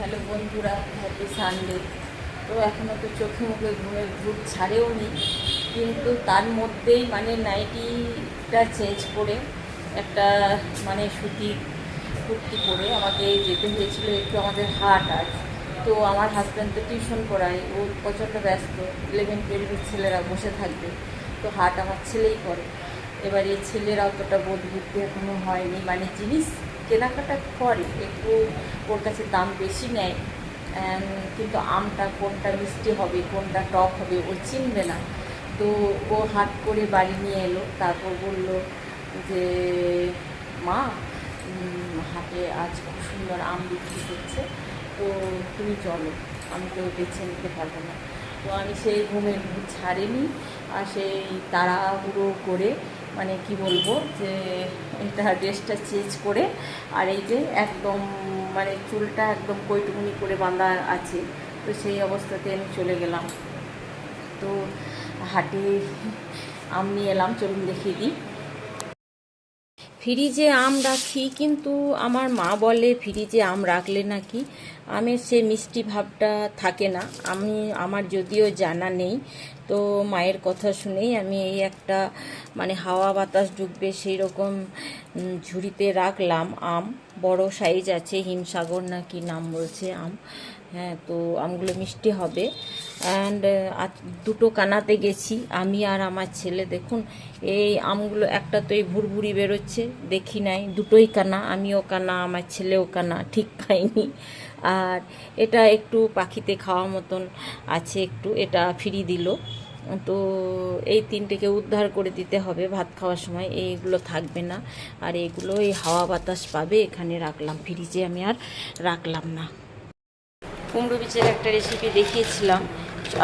Hello বন্ধুরা happy Sunday তো এখনও তো চোখে মুখে ঘুমের ঘুর ছাড়েও নি। কিন্তু তার মধ্যেই মানে নাইটিটা চেঞ্জ করে একটা মানে সুতির কুর্তি পরে আমাকে যেতে হয়েছিল একটু আমাদের হাট আজ তো আমার হাজব্যান্ড তো টিউশন পড়ায়, ও প্রচণ্ড ব্যস্ত ইলেভেন টুয়েলভের ছেলেরা বসে থাকবে। তো হাট আমার ছেলেই করে। এবারে ছেলেরা অতটা বোধ বুদ্ধি এখনও হয়নি। মানে জিনিস কেনাকাটা করে, একটু ওর কাছে দাম বেশি নেয় কিন্তু আমটা কোনটা মিষ্টি হবে, কোনটা টক হবে, ও চিনবে না। তো ও হাট করে বাড়ি নিয়ে এলো, তারপর বলল যে, মা হাটে আজ খুব সুন্দর আম বিক্রি করছে তো তুমি চলো, আমি তো বেছে নিতে পারব না। তো আমি সেই ঘুমের ঘুম ছাড়িনি, আর সেই তাড়াহুড়ো করে মানে কি বলব, যে এটা ড্রেসটা চেঞ্জ করে আর এই যে একদম মানে চুলটা একদম কৈটুকুনি করে বাঁধা আছে, তো সেই অবস্থাতে আমি চলে গেলাম। তো হাটে, আম এলাম, চলুন দেখিয়ে দিই। ফ্রিজে আম রাখি, কিন্তু আমার মা বলে ফ্রিজে আম রাখলে নাকি আমের সে মিষ্টি ভাবটা থাকে না। আমি, আমার যদিও জানা নেই, তো মায়ের কথা শুনেই আমি এই একটা মানে হাওয়া বাতাস ঢুকবে সেই রকম ঝুড়িতে রাখলাম আম। বড় সাইজ আছে, হিমসাগর নাকি নাম বলছে আম। হ্যাঁ তো আমগুলো মিষ্টি হবে। অ্যান্ড দুটো কানাতে গেছি। আমি আর আমার ছেলে, দেখুন, এই আমগুলো একটা তো এই ভুরভুরি বেরোচ্ছে, দেখি নাই। দুটোই কানা, আমিও কানা, আমার ছেলেও কানা, ঠিক খাইনি। আর এটা একটু পাখিতে খাওয়া মতন আছে একটু, এটা ফ্রি দিল। তো এই তিনটেকে উদ্ধার করে দিতে হবে ভাত খাওয়ার সময়, এইগুলো থাকবে না। আর এগুলো এই হাওয়া বাতাস পাবে, এখানে রাখলাম। ফ্রিজে আমি আর রাখলাম না। কুমড়ো বীজের একটা রেসিপি দেখিয়েছিলাম।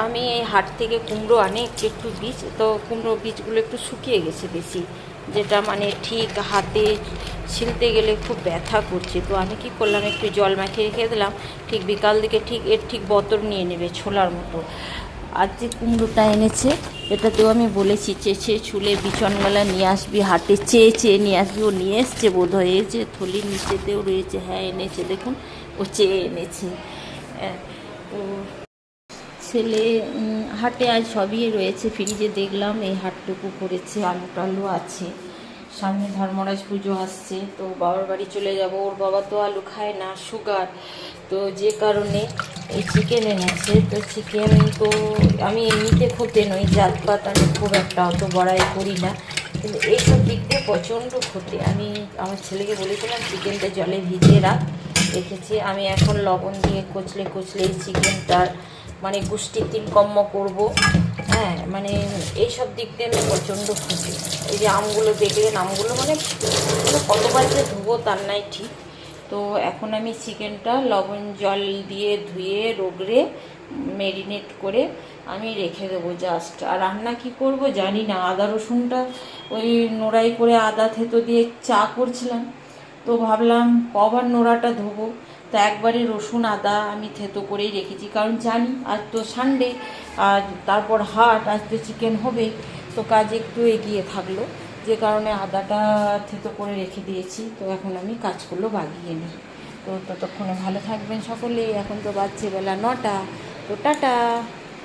আমি এই হাট থেকে কুমড়ো আনি একটু একটু বীজ, তো কুমড়ো বীজগুলো একটু শুকিয়ে গেছে বেশি। যেটা মানে ঠিক হাতে ছিলতে গেলে খুব ব্যথা করছে। তো আমি কি করলাম, একটু জল মাখিয়ে রেখে দিলাম। ঠিক বিকাল দিকে ঠিক এর ঠিক বতর নিয়ে নেবে ছোলার মতো। আর যে কুমড়োটা এনেছে, এটাতেও আমি বলেছি চেঁচে ছুলে বিচনগুলা নিয়ে আসবি, হাটে চেয়ে চেয়ে নিয়ে আসবি। ও নিয়ে এসছে বোধ হয় যে থলির নিচেতেও রয়েছে। হ্যাঁ এনেছে, দেখুন, ও চেয়ে এনেছে। তো ছেলে হাটে আজ সবই রয়েছে, ফ্রিজে দেখলাম, এই হাটটুকু করেছে, আলু টালু আছে। সামনে ধর্মরাজ পুজো আসছে, তো বাবার বাড়ি চলে যাব। ওর বাবা তো আলু খায় না, সুগার। তো যে কারণে এই চিকেন এনেছে, তো চিকেন তো আমি এমনিতে খেতে নই, জাত পাত আমি খুব একটা অত বড়াই করি না। কিন্তু এইসব দিক দিয়ে প্রচণ্ড ক্ষতি। আমি আমার ছেলেকে বলেছিলাম চিকেনটা জলে ভিজিয়ে রাখ। রেখেছি আমি এখন লবণ দিয়ে কচলে কচলে এই চিকেনটার মানে গুষ্টি তিলকম্ম করব। হ্যাঁ মানে এইসব দিক দিয়ে আমি প্রচণ্ড খুশি। এই যে আমগুলো দেখলেন, আমগুলো মানে মানে কতবার যে ধুবো তার নাই ঠিক। তো এখন আমি চিকেনটা লবণ জল দিয়ে ধুয়ে, রোগড়ে মেরিনেট করে আমি রেখে দেবো জাস্ট আর রান্না কি করব জানি না। আদা রসুনটা ওই নোড়াই করে আদা থেতো দিয়ে চা করছিলাম। তো ভাবলাম, কবার নোড়াটা ধোবো। তা একবারে রসুন, আদা আমি থেতো করেই রেখেছি। কারণ জানি আজ তো সানডে আর তারপর হাট, আজ তো চিকেন হবে। তো কাজ একটু এগিয়ে থাকল। যে কারণে আদাটা থেতো করে রেখে দিয়েছি। তো এখন আমি কাজগুলো বাগিয়ে নিই। তো ততক্ষণে ভালো থাকবেন সকলেই। এখন তো বাজছে বেলা নটা। তো টাটা।